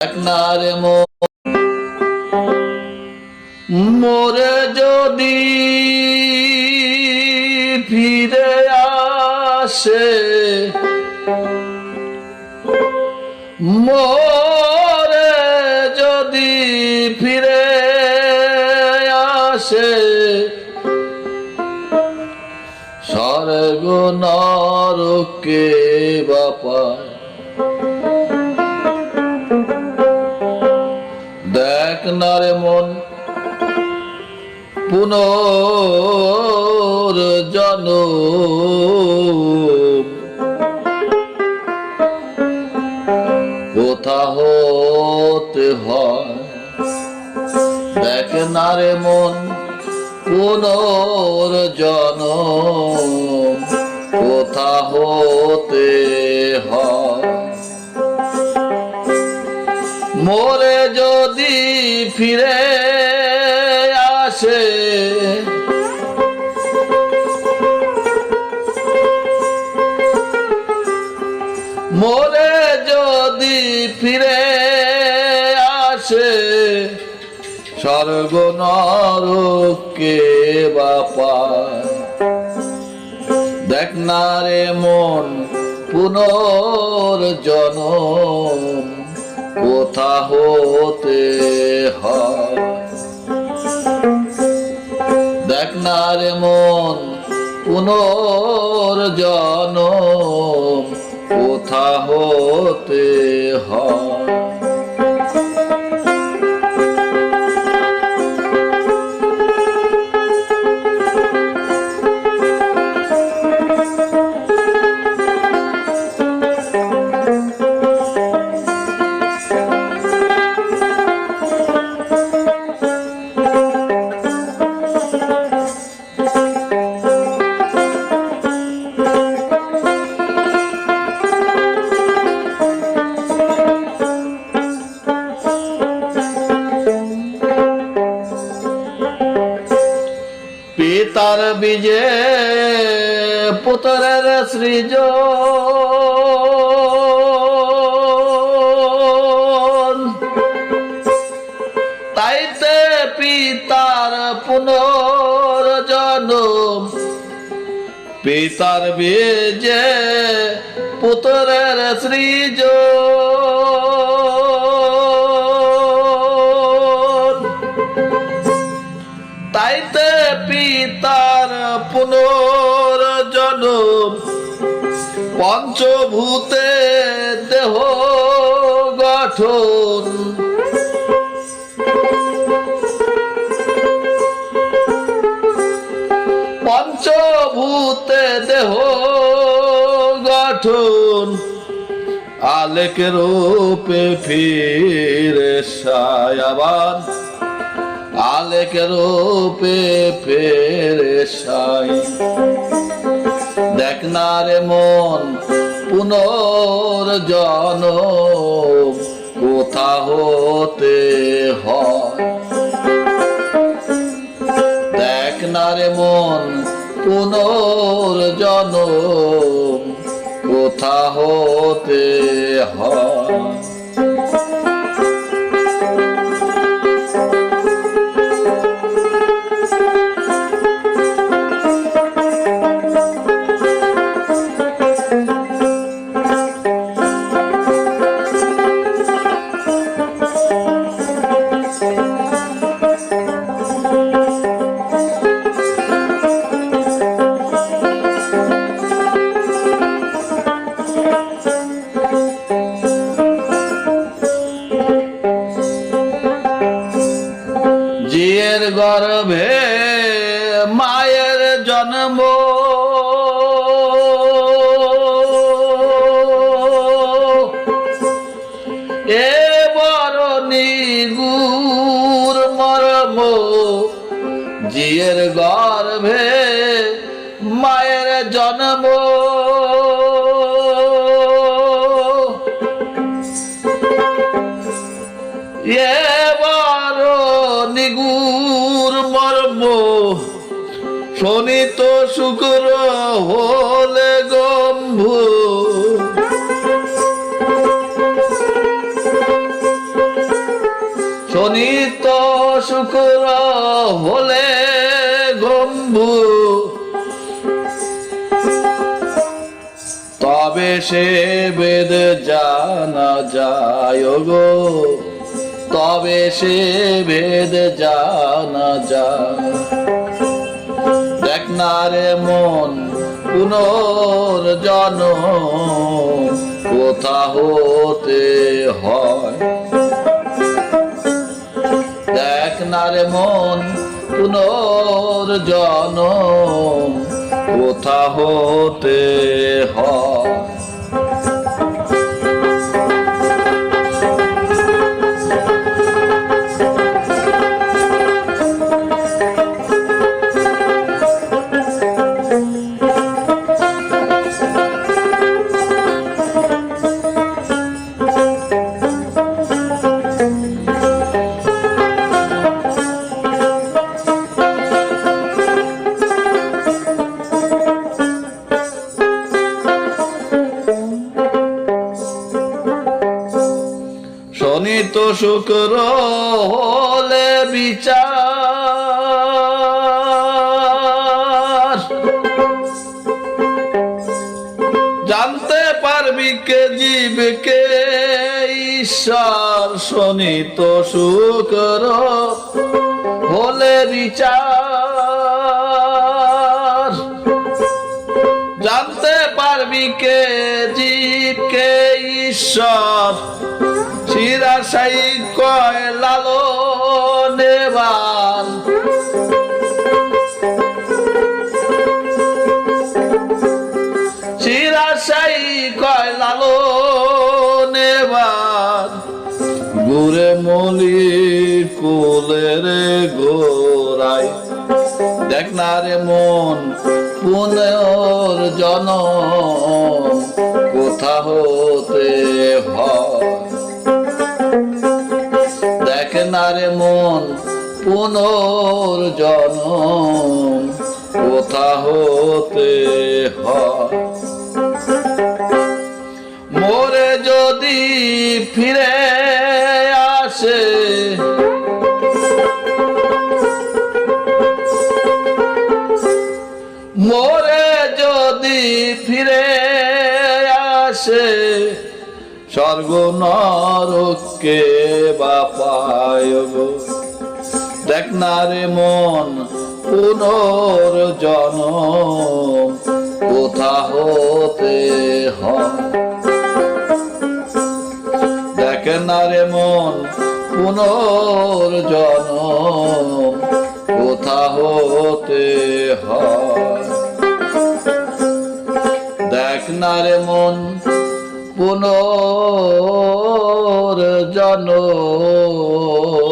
না মোরে যদি ফিরে আসে মোরে যদি ফিরে আসে স্বর্গ নরকে বাপায় দেখ না রে মন, পুনর জন কোথা হতে হয়? দেখ না রে মন, পুনর জন কোথা হতে মোরে যদি ফিরে আসে, মোরে যদি ফিরে আসে স্বর্গ নরকে বাপায় দেখ না রে মন পুনর জনম কোথা হতে হয়। দেখ না রে মন পুনর কোথা হতে হয়। বীজে পুত্রের সৃজ। তাইতে পিতার পুনর্জন্ম পিতার বীজে পুত্রের সৃজন তাইতে পিতার পুনর্জন্ম পঞ্চভূতে দেহ গঠন। পঞ্চভূতে দেহ গঠন। আলেক রূপে ফিরে সায়াবান। আলেক রূপে ফেরে সাই দেখ না রে মন পুনর জন কোথা হতে হয়? দেখ না রে মন পুনর জন কোথা হতে হয়? গর্ভে মায়ের জন্ম। এ বড় নিগুর মর্ম জিয়ের গর্ভে মায়ের জন্ম। এবার নিগুর মর্ম শনিত শুক্র হলে গম্ভু। শনি তো শুক্র হলে গম্ভু। তবে সে বেদ জানা যায় গো। তবে সে বেদ জানা যায়। দেখ মন পুনর মন পুনর্জন কোথা হতে হয়? দেখ না রে মন পুনর্জন কোথা হতে হয়? শুক্র হলে বিচার। জানতে পারবি কে জীবকে ঈশ্বর। শনি তো শুক্র হলে বিচার। জানতে পারবি কে জীবকে ঈশ্বর। চিরা সাই কয় লালো নেবান চিরা সাই কয় লালো নেবান গুরে মলি কুলের গোরাই দেখ না রে মন পুনর জন কোথা হতে রে মন পুনর্জন কোথা হতে হয়। মোরে যদি ফিরে আসে, মোরে যদি ফিরে আসে, স্বর্গ নরকে বাপায় গো। দেখ না রে মন পুনর্জন কোথা হতে হয় দেখ না রে মন পুনর্জন কোথা হতে হয় দেখ না রে মন পুনর্জন কোথা